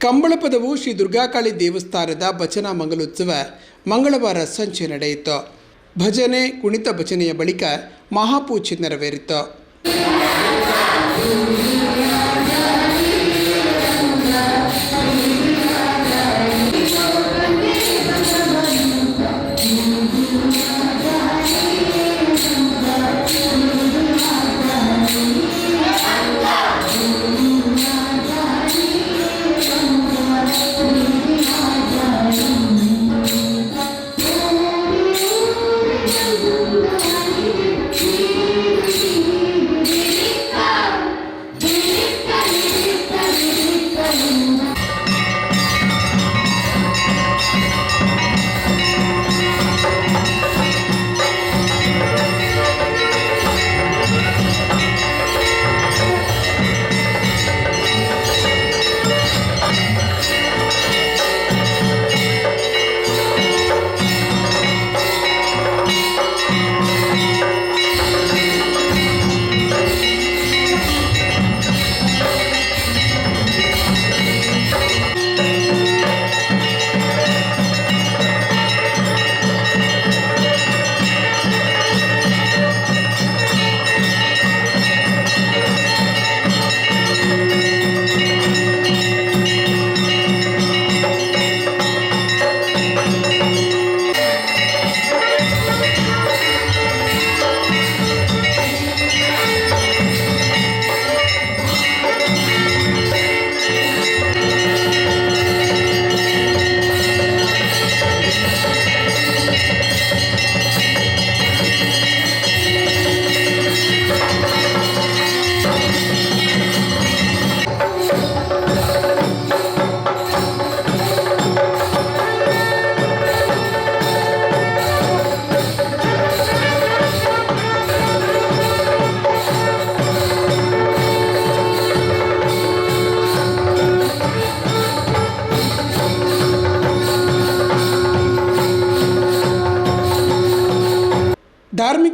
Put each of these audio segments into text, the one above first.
ಕಂಬಳಪದವು ಶ್ರೀ ದುರ್ಗಾಕಾಳಿ ದೇವಸ್ಥಾನದ ಭಜನಾ ಮಂಗಲೋತ್ಸವ ಮಂಗಳವಾರ ಸಂಜೆ ನಡೆಯಿತು. ಭಜನೆ ಕುಣಿತ ಭಜನೆಯ ಬಳಿಕ ಮಹಾಪೂಜೆ ನೆರವೇರಿತು.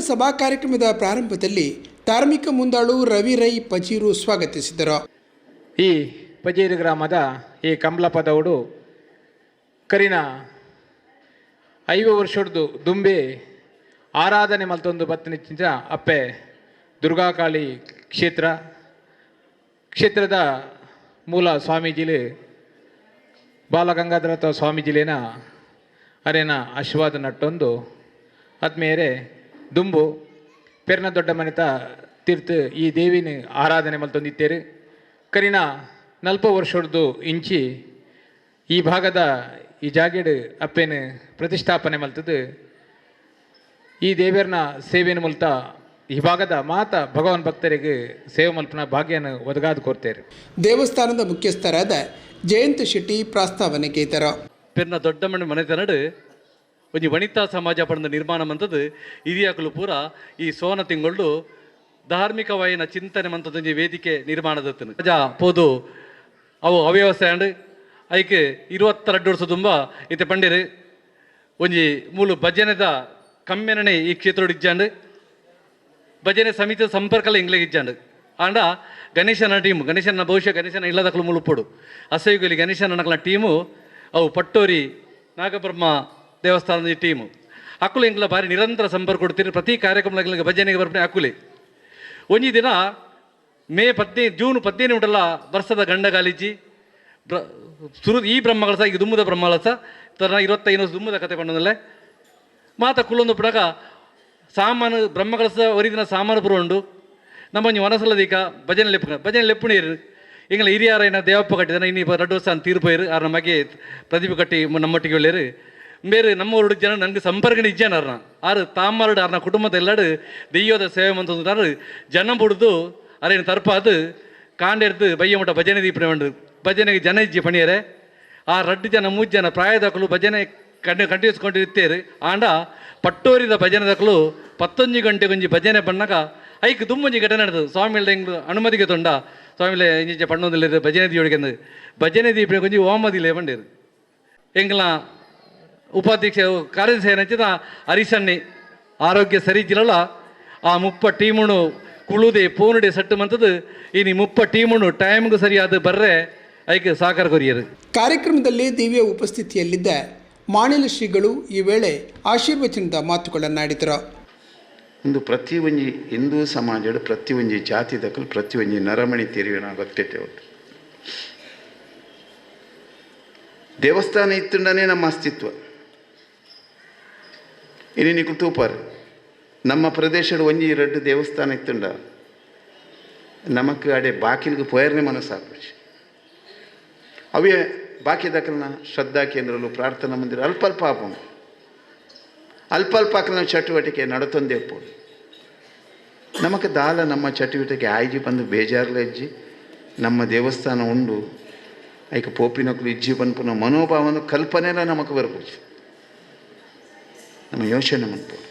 ಸಭಾ ಕಾರ್ಯಕ್ರಮದ ಪ್ರಾರಂಭದಲ್ಲಿ ಧಾರ್ಮಿಕ ಮುಂದಾಳು ರವಿ ರೈ ಪಜೀರು ಸ್ವಾಗತಿಸಿದರು. ಈ ಪಜೀರು ಗ್ರಾಮದ ಈ ಕಂಬಳಪದವುಡು ಕರಿನ ಐವ ವರ್ಷದ್ದು ದುಂಬೆ ಆರಾಧನೆ ಮಲ್ತೊಂದು ಬತ್ತನಿಚ್ಚಿಂಚ ಅಪ್ಪೆ ದುರ್ಗಾಕಾಳಿ ಕ್ಷೇತ್ರ, ಕ್ಷೇತ್ರದ ಮೂಲ ಸ್ವಾಮೀಜಿಲಿ ಬಾಲಗಂಗಾಧರಥ ಸ್ವಾಮೀಜಿಲೇನ ಅರೇನ ಆಶೀರ್ವಾದ ನಟ್ಟೊಂದು ಆದ್ಮೇಲೆ ದುಂಬು ಪೆರ್ನ ದೊಡ್ಡ ಮನೆತ ತೀರ್ಥ ಈ ದೇವಿನ ಆರಾಧನೆ ಮಲ್ತೊಂದಿತ್ತೇರು ಕರಿನ ನಲ್ಪ ವರ್ಷದ್ದು ಇಂಚಿ ಈ ಭಾಗದ ಈ ಜಾಗೇಡು ಅಪ್ಪೇನ ಪ್ರತಿಷ್ಠಾಪನೆ ಮಲ್ತದ ಈ ದೇವಿಯರ್ನ ಸೇವೆಯನ್ನು ಮೂಲತ ಈ ಭಾಗದ ಮಾತ ಭಗವಾನ್ ಭಕ್ತರಿಗೆ ಸೇವೆ ಮಲ್ಪನ ಭಾಗ್ಯನ ಒದಗಾದು ಕೋರ್ತೇರು. ದೇವಸ್ಥಾನದ ಮುಖ್ಯಸ್ಥರಾದ ಜಯಂತ್ ಶೆಟ್ಟಿ ಕೇತರ ಪೆರ್ನ ದೊಡ್ಡ ಮನೆ ಮನೆತನಡು ಒಂಜಿ ವನಿತಾ ಸಮಾಜ ಪಂಡ ನಿರ್ಮಾಣ ಮಂತದ್ದು ಹಿರಿಯಕಲು ಪೂರ ಈ ಸೋನ ತಿಂಗಳು ಧಾರ್ಮಿಕವಾಯಿನ ಚಿಂತನೆ ಮಂತದೊಂಜಿ ವೇದಿಕೆ ನಿರ್ಮಾಣದತ್ತನು. ಪ್ರಜಾ ಪೋದು, ಅವು ಅವ್ಯವಸ್ಥೆ ಐಕ್ ಇರುವತ್ತೆರಡು ವರ್ಷ ತುಂಬ ಇತ್ತೆ ಪಂಡಿರು, ಒಂಜಿ ಮೂಲು ಭಜನೆದ ಕಮ್ಮೆನನೆ ಈ ಕ್ಷೇತ್ರ ಇಜ್ಜಾಂಡ್, ಭಜನೆ ಸಮಿತಿ ಸಂಪರ್ಕಲ ಇಂಗ್ಲಿಗೆ ಇಜ್ಜಾಂಡ್. ಆಂಡ ಗಣೇಶನ ಟೀಮ್, ಗಣೇಶನ ಬಹುಶಃ ಗಣೇಶನ ಇಲ್ಲದಕ್ಕಲು ಮುಳುಪೋಡು ಅಸಯುಗಲಿ ಗಣೇಶನ ಟೀಮು, ಅವು ಪಟ್ಟೋರಿ ನಾಗಬ್ರಹ್ಮ ದೇವಸ್ಥಾನದ ಈ ಟೀಮು. ಅಕ್ಕುಲು ಹಿಂಗ್ಲ ಬಾರಿ ನಿರಂತರ ಸಂಪರ್ಕ ಕೊಡ್ತೀರಿ. ಪ್ರತಿ ಕಾರ್ಯಕ್ರಮಗಳಿಗೆ ಭಜನೆಗೆ ಬರ್ಪಣೆ ಅಕ್ಕುಲಿ ಒಂಜಿ ದಿನ ಮೇ ಪದ್ನೈದು ಜೂನ್ ಪದ್ನೈದು ಉಂಟಲ್ಲ ವರ್ಷದ ಗಂಡಗಾಲಿಜಿ. ಬ್ರ, ಸುರು, ಈ ಬ್ರಹ್ಮಗಳಸ ಈಗ ದುಮ್ಮದ ಬ್ರಹ್ಮಗಳಸ ತರ ಇವತ್ತೈನ ದುಮ್ಮದ ಕತೆ ಪಂಡದಲ್ಲೇ ಮಾತ ಕುಲ್ಲೊಂದು ಪುಡಕ, ಸಾಮಾನು ಬ್ರಹ್ಮಗಳಸ ಒರಿದಿನ ಸಾಮಾನು ಪುರ ಉಂಡು. ನಮ್ಮೊಂಜಿ ಮನಸ್ಸಲ್ಲದೀಕ ಭಜನೆ ಲೆಪ್ಪುನ ಭಜನೆ ಲೆಪ್ಪುಣೀರು. ಇಂಗಳ ಏನೋ ದೇವಪ್ಪ ಇನ್ನು ಇಪ್ಪ ಎರಡು ವರ್ಷ ಇರು ಆರ ನಮಗೆ ಪ್ರದೀಪ ಕಟ್ಟಿ ನಮ್ಮೊಟ್ಟಿಗೆ ಒಳ್ಳೆಯರು. ಬೇರೆ ನಮ್ಮ ಊರು ಜನ ನನಗೆ ಸಂಪರ್ಕ ಇಜ್ಜಾನ ಅರ್ನ ಆರು ತಾಮರಡು ಅರ್ನ ಕುಟುಂಬದ ಎಲ್ಲಡು ದೆಯ್ಯೋದ ಸೇವೆ ಮಂತಂದಾರು ಜನ ಬುಡ್ದು ಅರೇನು ತರ್ಪಾದು ಕಾಂಡೆರ್ದು ಬಯ್ಯ ಮುಟ ಭಜನೆ ದೀಪನೆ ಉಂಡು ಭಜನೆಗೆ ಜನ ಇಜ್ಜಿ ಪಣಿಯರೆ ಆ ರಡ್ಡು ಜನ ಮೂರು ಜನ ಪ್ರಾಯದಕ್ಕಲು ಭಜನೆ ಕಂಡು ಕಂಟಿನ್ಯೂಸ್ಕೊಂಡು ಇರ್ತೇರು ಆಂಡ ಪಟ್ಟೋರಿದ ಭಜನೆದಕ್ಕಲು ಪತ್ತೊಂಜಿ ಗಂಟೆಗೊಂಜಿ ಭಜನೆ ಬಣ್ಣಗ ಐಕ್ ದುಮ್ಮೊಂಜಿ ಘಟನೆ ನಡೆದು ಸ್ವಾಮಿಗಳ ಹೆಂಗ್ ಅನುಮತಿಗೆ ತೊಂಡ ಸ್ವಾಮಿಲೆ ಇಂಜಿ ಪಣ್ಣೊಂದಿಲ್ಲ ಭಜನೆ ದೀವಡಿಗೆ ಭಜನೆ ದೀಪನೆ ಕೊಂಚಿ ಓಮದಿಲ್ಲ ಬಂಡೇರು ಉಪಾಧ್ಯಕ್ಷ ಕಾರ್ಯದರ್ಶಿ ಹರಿಸಣ್ಣಿ ಆರೋಗ್ಯ ಸರಿಜಿಲ್ಲ ಆ ಮುಪ್ಪ ಟೀಮನ್ನು ಕುಳುದೆ ಪೋನುಡೆ ಸಟ್ಟು ಮಂತದ್ದು ಇನಿ ಮುಪ್ಪ ಟೀಮುನು ಟೈಮ್ಗೆ ಸರಿಯಾದ ಬರ್ರೆ ಐಕೆ ಸಹಕಾರ ಕೊರಿಯರು. ಕಾರ್ಯಕ್ರಮದಲ್ಲಿ ದಿವ್ಯ ಉಪಸ್ಥಿತಿಯಲ್ಲಿದ್ದ ಮಾಣಿಲ ಶ್ರೀಗಳು ಈ ವೇಳೆ ಆಶೀರ್ವಚನದ ಮಾತುಗಳನ್ನಾಡಿದರು. ಒಂದು ಪ್ರತಿ ಒಂಜಿ ಹಿಂದೂ ಸಮಾಜದ ಪ್ರತಿ ಒಂಜಿ ಜಾತಿ ದಕ್ಕಲು ಪ್ರತಿ ಒಂಜಿ ನರಮಣಿ ತಿರುವಿನ ಅಗತ್ಯತೆ ಉಂಟು. ದೇವಸ್ಥಾನ ಇತ್ತುಂಡನೇ ನಮ್ಮ ಅಸ್ತಿತ್ವ. ನಿಕು ತೂಪಾರ್ ನಮ್ಮ ಪ್ರದೇಶದ ಒಂಜಿ ಎರಡು ದೇವಸ್ಥಾನ ಇತ್ತುಂಡ. ನಮಕ್ ಅಡೆ ಬಾಕಿಲ್ಗೆ ಪೋಯರ್ನೆ ಮನಸ್ಸಾಪುಜಿ ಅವೇ ಬಾಕಿ ದಕ್ಕಲ್ನ ಶ್ರದ್ಧಾ ಕೇಂದ್ರಗಳು ಪ್ರಾರ್ಥನಾ ಮಂದಿರ ಅಲ್ಪ ಅಲ್ಪ ಆಕಲ್ನ ಚಟುವಟಿಕೆ ನಡತೊಂದೇ ಪೋಡು ನಮಕ್ ದಾಲ ನಮ್ಮ ಚಟುವಟಿಕೆ ಆಯ್ಜಿ ಬಂದು ಬೇಜಾರ್ಲ ಇಜ್ಜಿ. ನಮ್ಮ ದೇವಸ್ಥಾನ ಉಂಡು. ಐಕ ಪೋಪಿನಕ್ಲು ಇಜ್ಜಿ ಪನ್ಪುನ ಮನೋಭಾವನ ಕಲ್ಪನೆಲ ನಮಗೆ ಬರ್ಬೋದು ನಮ್ಮ ಯೋಚನೆ ಮಾಡ್ಬೋದು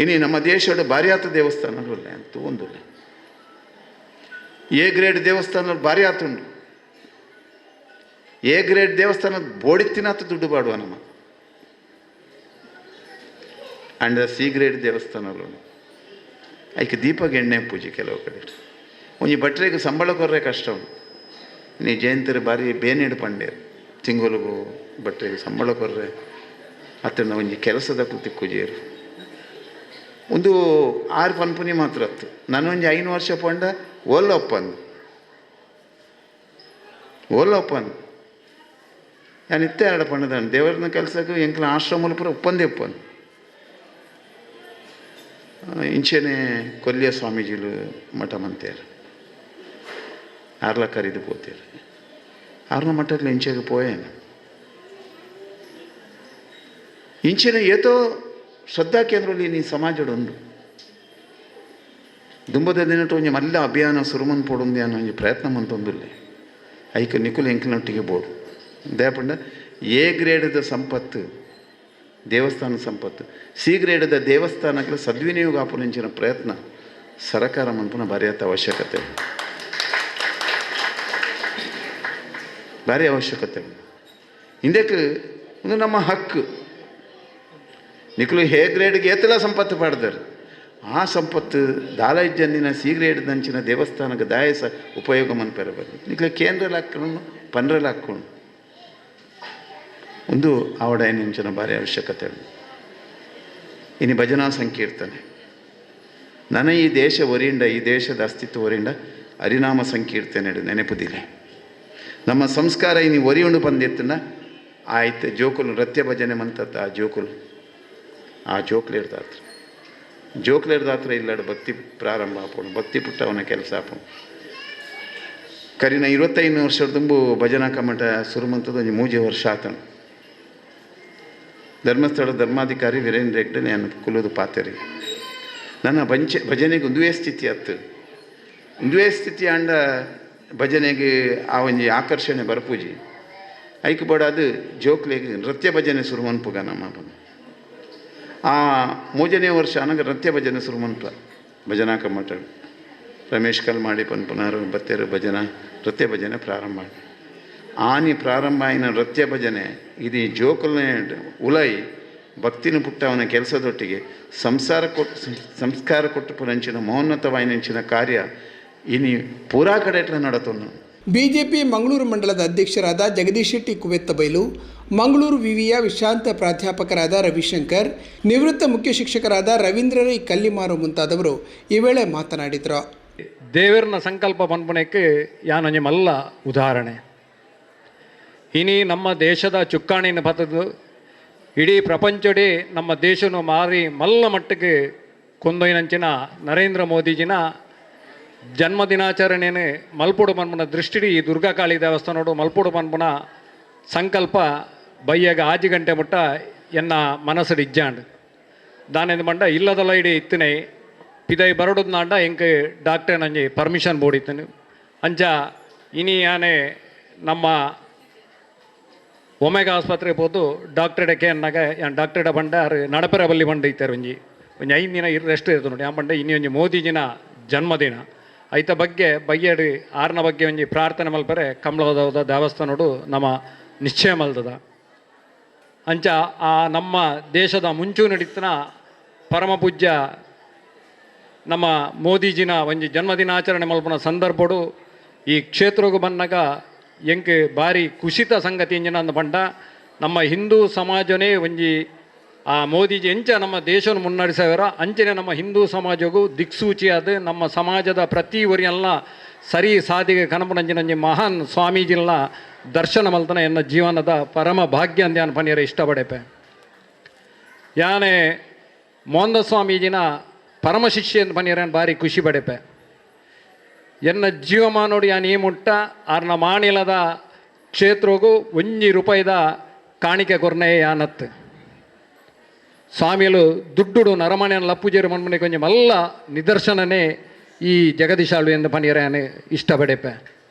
ಇನಿ ನಮ್ಮ ದೇಶದ ಭಾರಿ ದೇವಸ್ಥಾನಗಳು ಅಂತ ಒಂದು ಎ ಗ್ರೇಡ್ ದೇವಸ್ಥಾನ ಭಾರಿ ಆತುಂಡು ಎ ಗ್ರೇಡ್ ದೇವಸ್ಥಾನ ಬೋಡಿತ್ತಿನಾತ ದುಡ್ಡು ಬಾಡುವ ನಮ್ಮ. ಅಂಡ್ ಸಿ ಗ್ರೇಡ್ ದೇವಸ್ಥಾನಗಳು. ಅದಕ್ಕೆ ದೀಪಗೆ ಎಣ್ಣೆ ಪೂಜೆ ಕೆಲವು ಕಡೆ. ಒಂಜಿ ಭಟ್ರಿಗೆ ಸಂಬಳ ಕೊರ್ರೆ ಕಷ್ಟ ಉಂಟು. ನೀ ಜಯಂತರ ಬಾರಿ ಬೇನೆಡ್ ಪಂಡೆ ತಿಂಗೊಲಗು ಭಟ್ರಿಗೆ ಸಂಬಳ ಕೊರ್ರೆ. ಅತ್ತನ ಒಂಜಿ ಕೆಲಸದ ತಿಕ್ಕುಜೇರು ಒಂದು ಆರು ಪನ್ಪುನಿ ಮಾತ್ರ ಅತ್ತು. ನಾನು ಒಂಜಿ ಐನು ವರ್ಷ ಪಂಡ ಓಲ್ಲ ಒಪ್ಪಂದು ನಾನು ಇತ್ತೆ ಎರಡು ಪಂಡದ ದೇವರನ್ನ ಕೆಲಸಕ್ಕೆ ಎಂಕಲ ಪೂರ ಒಪ್ಪಂದೇ ಒಪ್ಪಂದು ಇಂಚೆನೆ ಕೊಲ್ಲಿಯ ಸ್ವಾಮೀಜಿಲು ಮಠ ಮಂತೇರು ಆರ್ಲ ಕರಿದು ಪೋತೇರು ಆರ್ಲ ಮಠದಲ್ಲಿ ಇಂಚೆಗೆ ಪೋಯೇನು? ಇಂಚಿನ ಏತೋ ಶ್ರದ್ಧಾ ಕೇಂದ್ರದಲ್ಲಿ ನೀ ಸಮಾಜಡು ಉಂಡು ದುಂಬದ ದಿನಟ್ಟು ಒಂಜಿ ಮಲ್ಲ ಅಭಿಯಾನ ಸುರುಮನ್ ಪೋಡುಂದಿ ಅನ್ನೋ ಒಂಜಿ ಪ್ರಯತ್ನ ಮಂತೊಂದುಲ್ಲೆ ಐಕ ನಿಕುಲ್ ಎಂಕಿನೊಟ್ಟಿಗೆ ಬೋಡು. ದಯಪಂಡ ಎ ಗ್ರೇಡದ ಸಂಪತ್ತು, ದೇವಸ್ಥಾನ ಸಂಪತ್ತು, ಸಿ ಗ್ರೇಡದ ದೇವಸ್ಥಾನಗಳ ಸದ್ವಿನಿಯೋಗ ಆಪುನಿಂಚಿನ ಪ್ರಯತ್ನ ಸರಕಾರ ಮನ್ಪುನ ಬರೆಯತ್ತ ಅವಶ್ಯಕತೆ. ಬಾರಿ ಅವಶ್ಯಕತೆ. ಇಂದಕ್ಕೆ ಒಂದು ನಮ್ಮ ಹಕ್ಕು. ನಿಖಲು ಹೇ ಗ್ರೇಡ್ಗೆ ಏತಲ ಸಂಪತ್ತು ಪಡೆದರು. ಆ ಸಂಪತ್ತು ದಾಲೈಜನ್ನಿನ ಸಿ ಗ್ರೇಡ್ ದಂಚಿನ ದೇವಸ್ಥಾನಕ್ಕೆ ದಾಯಸ ಉಪಯೋಗ ಮನ್ಪೆರಬಾರ್ದು ನಿಖಲು ಕೇಂದ್ರಲ್ಲಿ ಹಾಕ್ಕೊಂಡು, ಪನ್ರಲ್ಲಿ ಹಾಕ್ಕೊಂಡು. ಒಂದು ಆವಡ ಏನಿಂಚಿನ ಭಾರಿ ಅವಶ್ಯಕತೆ ಇನ್ನು ಭಜನಾ ಸಂಕೀರ್ತನೆ. ನನ ಈ ದೇಶ ಒರಿಂಡ ಈ ದೇಶದ ಅಸ್ತಿತ್ವ ಒರಿಂಡ ಹರಿನಾಮ ಸಂಕೀರ್ತನೆ ನೆನಪುದಿಲ್ಲ ನಮ್ಮ ಸಂಸ್ಕಾರ ಇನ್ನು ಒರಿಯುಂಡು ಬಂದಿತ್ತನ ಆಯ್ತು, ಜೋಕುಲು ನೃತ್ಯ ಭಜನೆ ಮಂತತ್ತ ಆ ಜೋಕುಲು. ಆ ಜೋಕ್ಲೇರ್ದಾತ್ರ ಜೋಕ್ಲೇರ್ದಾತ್ರ ಇಲ್ಲಾಡ ಭಕ್ತಿ ಪ್ರಾರಂಭ ಆಪೋಣ ಭಕ್ತಿ ಪುಟ್ಟವನ ಕೆಲಸ ಆಪೋಣ ಕರಿನ ಇರುವತ್ತೈದು ವರ್ಷದ ತುಂಬು ಭಜನಾ ಕಮಟ ಸುರುಮಂತದ ಒಂದು ಮೂಜೆ ವರ್ಷ ಆತನು ಧರ್ಮಸ್ಥಳ ಧರ್ಮಾಧಿಕಾರಿ ವೀರೇಂದ್ರ ಹೆಗ್ಡೆ ನಾನು ಕುಲುದು ಪಾತೆರಿ. ನನ್ನ ಬಂಚೆ ಭಜನೆಗೆ ಒಂದುವೇ ಸ್ಥಿತಿ ಅತ್ತು ಒಂದುವೇ ಸ್ಥಿತಿ ಆಂಡ ಭಜನೆಗೆ ಆ ಒಂಜಿ ಆಕರ್ಷಣೆ ಬರಪೂಜಿ. ಐಕ್ ಬೋಡ ಅದು ಜೋಕ್ಲೆಗೆ ನೃತ್ಯ ಭಜನೆ ಶುರು ಮನ್ಪುಗ ನಮ್ಮ ಬಂದು ಆ ಮೂಜನೇ ವರ್ಷ ನನಗೆ ನೃತ್ಯ ಭಜನೆ ಶುರು ಮಂತ್ರ. ಭಜನಾ ಕಮ್ಮಟ. ರಮೇಶ್ ಕಲ್ಮಾಡಿ ಪನ್ಪುನಾರು ಬತ್ತೇರು ಭಜನ ನೃತ್ಯ ಭಜನೆ ಪ್ರಾರಂಭ ಮಾಡಿ ಆನಿ ಪ್ರಾರಂಭ ಆಯ್ನ ನೃತ್ಯ ಭಜನೆ ಇದು ಜೋಕಲ್ನೇ ಉಲೈ, ಭಕ್ತಿನ ಪುಟ್ಟ ಅವನ ಕೆಲಸದೊಟ್ಟಿಗೆ ಸಂಸಾರ ಕೊಟ್ಟು ಸಂಸ್ಕಾರ ಕೊಟ್ಟು ಪುರಂಚಿನ ಮಹೋನ್ನತವಾಯಿನಂಚಿನ ಕಾರ್ಯ ಇನಿ ಪೂರಾ ಕಡೆ ನಡತವನು ಬಿಜೆಪಿ ಮಂಗಳೂರು ಮಂಡಲದ ಅಧ್ಯಕ್ಷರಾದ ಜಗದೀಶ್ ಶೆಟ್ಟಿ ಕುವೆತ್ತಬೈಲು ಮಂಗಳೂರು ವಿವಿಯ ವಿಶ್ರಾಂತ ಪ್ರಾಧ್ಯಾಪಕರಾದ ರವಿಶಂಕರ್, ನಿವೃತ್ತ ಮುಖ್ಯ ಶಿಕ್ಷಕರಾದ ರವೀಂದ್ರ ರೈ ಕಲ್ಲಿಮಾರು ಮುಂತಾದವರು ಈ ವೇಳೆ ಮಾತನಾಡಿದರು. ದೇವರನ ಸಂಕಲ್ಪ ಪನ್ಪುನಕ್ಕೆ ಯಾನೊಂಜಿ ಮಲ್ಲ ಉದಾಹರಣೆ. ಇನಿ ನಮ್ಮ ದೇಶದ ಚುಕ್ಕಾಣಿನ ಪತದು ಇಡೀ ಪ್ರಪಂಚಡೇ ನಮ್ಮ ದೇಶನು ಮಾರಿ ಮಲ್ಲ ಮಟ್ಟಕ್ಕೆ ಕೊಂದೊಯ್ನಂಚಿನ ನರೇಂದ್ರ ಮೋದಿಜಿನ ಜನ್ಮದಿನಾಚರಣೆನೇ ಮಲ್ಪುಡು ಪನ್ಪುನ ದೃಷ್ಟಿಡಿ ಈ ದುರ್ಗಾಕಾಳಿ ದೇವಸ್ಥಾನೋಡು ಮಲ್ಪುಡು ಪನ್ಪುನ ಸಂಕಲ್ಪ ಬಯ್ಯಾಗ ಆಜಿ ಗಂಟೆ ಮುಟ್ಟ ಎನ್ನ ಮನಸ್ಸಡು ಇಜ್ಜಾಂಡ್. ದಾನೆಂದು ಮಂಡ, ಇಲ್ಲದಲ್ಲ ಇಡೀ ಇತ್ತಿನೇ ಪಿದೈ ಬರಡುದು ನಾಂಡ ಎಂಕ್ ಡಾಕ್ಟರ್ ನಂಜಿ ಪರ್ಮಿಷನ್ ಬೋಡಿತ್ತನು ಅಂಚ ಇನಿ ಆನೆ ನಮ್ಮ ಒಮೆಗ ಆಸ್ಪತ್ರೆ ಹೋದು ಡಾಕ್ಟರ್ಡೆ ಕೇನ್ನಾಗ ಯಾನ್ ಡಾಕ್ಟರ್ಡ ಬಂಡ ಆರು ನಡಪರ ಬಲ್ಲಿ ಬಂಡ ಇತ್ತಾರೆ ಒಂಜಿ. ಒಂಜಿ ಐದು ದಿನ ಇರ್ ರೆಸ್ಟ್ ಇರ್ತದೆ ನೋಡಿ, ಆ ಬಂಡ ಇನ್ನಿ ಒಂಜಿ ಮೋದಿಜಿನ ಜನ್ಮದಿನ. ಐತ ಬಗ್ಗೆ ಬಯ್ಯಡಿ ಆರ್ನ ಬಗ್ಗೆ ಒಂಜಿ ಪ್ರಾರ್ಥನೆ ಮಲ್ಪರೆ, ಕಮಲದ ದೇವಸ್ಥಾನೋಡು ನಮ್ಮ ನಿಶ್ಚಯ ಮಲ್ದದ. ಅಂಚ ಆ ನಮ್ಮ ದೇಶದ ಮುಂಚೂಣಿ ನಡೀತನ ಪರಮಪೂಜ್ಯ ನಮ್ಮ ಮೋದಿಜಿನ ಒಂಜಿ ಜನ್ಮದಿನಾಚರಣೆ ಮಲ್ಪನ ಸಂದರ್ಭಡು ಈ ಕ್ಷೇತ್ರಕ್ಕೆ ಬಂದಾಗ ಎಂಕೆ ಭಾರಿ ಕುಸಿತ ಸಂಗತಿ ಎಂಜಿನ ಅಂದ ಪಂಡ. ನಮ್ಮ ಹಿಂದೂ ಸಮಾಜನೇ ಒಂಜಿ ಆ ಮೋದಿಜಿ ಎಂಚ ನಮ್ಮ ದೇಶವನ್ನು ಮುನ್ನಡೆಸವರ ಅಂಚನೆ ನಮ್ಮ ಹಿಂದೂ ಸಮಾಜಗೂ ದಿಕ್ಸೂಚಿಯಾದ ನಮ್ಮ ಸಮಾಜದ ಪ್ರತಿ ಒರಿಯಲ್ಲ ಸರಿ ಸಾಧಿಗೆ ಕನಪನಂಜಿನ ಮಹಾನ್ ಸ್ವಾಮೀಜಿಲ್ಲ ದರ್ಶನ ಮಲ್ತನ ಎನ್ನ ಜೀವನದ ಪರಮ ಭಾಗ್ಯ ಅಂದ್ಯಾನ ಪನಿಯರ ಇಷ್ಟಪಡೆಪೆ. ಯಾನೆ ಮೋಂದ ಸ್ವಾಮೀಜಿನ ಪರಮ ಶಿಷ್ಯ ಅಂತ ಪನಿಯರನ್ ಭಾರಿ ಖುಷಿ ಪಡೆಪೆ. ಎನ್ನ ಜೀವಮಾನೋಡು ಯಾನ್ ಈ ಮುಟ್ಟ ಆರ್ನ ಮಾಣಿಲದ ಕ್ಷೇತ್ರಗೂ ಒಂಜಿ ರೂಪಾಯಿದ ಕಾಣಿಕೆ ಕೊರ್ನೆ ಯಾನತ್. ಸ್ವಾಮಿಯಲು ದುಡ್ಡುಡು ನರಮನೆಯನ್ನು ಲಪ್ಪುಜೇರು ಮನ್ಮನೆ ಕೊಂಚ ಮಲ್ಲ ನಿದರ್ಶನನೇ ಈ ಜಗದೀಶಾಳು ಎಂದು ಪನಿಯರನೆ ಇಷ್ಟಪಡೆಪೆ.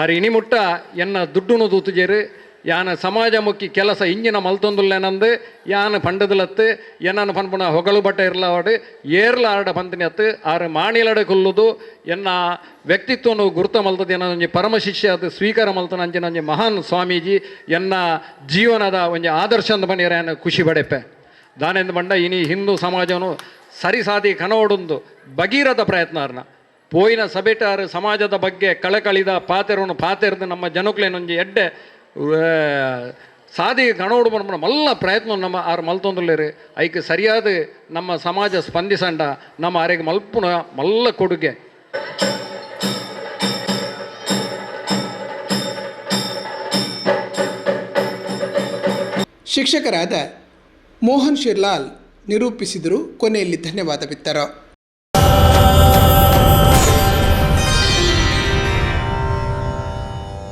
ಆರು ಇನಿಮುಟ್ಟ ಎನ್ನ ದುಡ್ಡುನು ದೂತುಜೇರು, ಯಾನ ಸಮಾಜಮುಖಿ ಕೆಲಸ ಇಂಜಿನ ಮಲ್ತೊಂದುಲ್ಲೇನಂದು, ಯಾನ ಪಂಡದಲತ್ತು ಏನನ್ನು ಪನ್ಪುನ ಹೊಗಳು ಬಟ್ಟೆ ಇರ್ಲಾವಡು ಏರ್ಲ ಆರ್ಡ ಪಂತಿನಿ ಅತ್ತು, ಆರು ಮಾಣಿಲಡೆ ಕೊಲ್ಲುದು, ಎನ್ನ ವ್ಯಕ್ತಿತ್ವನು ಗುರುತ ಮಲ್ತದೆ ಎನ್ನ ಒಂಜಿ ಪರಮ ಶಿಷ್ಯ ಅದು ಸ್ವೀಕಾರ ಮಲ್ತನ ಅಂಚಿನ ಒಂಜಿ ಮಹಾನ್ ಸ್ವಾಮೀಜಿ, ಎನ್ನ ಜೀವನದ ಒಂಜಿ ಆದರ್ಶದ ಪನಿಯರ ಖುಷಿ ಪಡೆಪೆ ದಾನೆಂದು ಬಂಡ ಇನಿ ಹಿಂದೂ ಸಮಾಜನು ಸರಿಸಾದಿ ಕನೋಡೊಂದು ಭಗೀರಥ ಪ್ರಯತ್ನ ಅರ್ನ ಪೋಯಿನ ಸಬೇಟಾರ ಸಮಾಜದ ಬಗ್ಗೆ ಕಳಕಳಿದ ಪಾತೆರನು ಪಾತೆರ್ದು ನಮ್ಮ ಜನಕ್ಲೇನೊಂಜಿ ಎಡ್ಡೆ ಆ, ಸಾದಿಗೆ ಕಣೋಡು ಬಂದ್ಬಿಡ ಮಲ್ಲ ಪ್ರಯತ್ನ ನಮ್ಮ ಆರು ಮಲ್ತೊಂದುಲ್ಲೇರು. ಐಕೆ ಸರಿಯಾದ ನಮ್ಮ ಸಮಾಜ ಸ್ಪಂದಿಸಂಡ ನಮ್ಮ ಆರೆಗೆ ಮಲ್ಪುನ ಮಲ್ಲ ಕೊಡುಗೆ. ಶಿಕ್ಷಕರಾದ ಮೋಹನ್ ಶಿರ್ಲಾಲ್ ನಿರೂಪಿಸಿದರು. ಕೊನೆಯಲ್ಲಿ ಧನ್ಯವಾದವಿತ್ತರು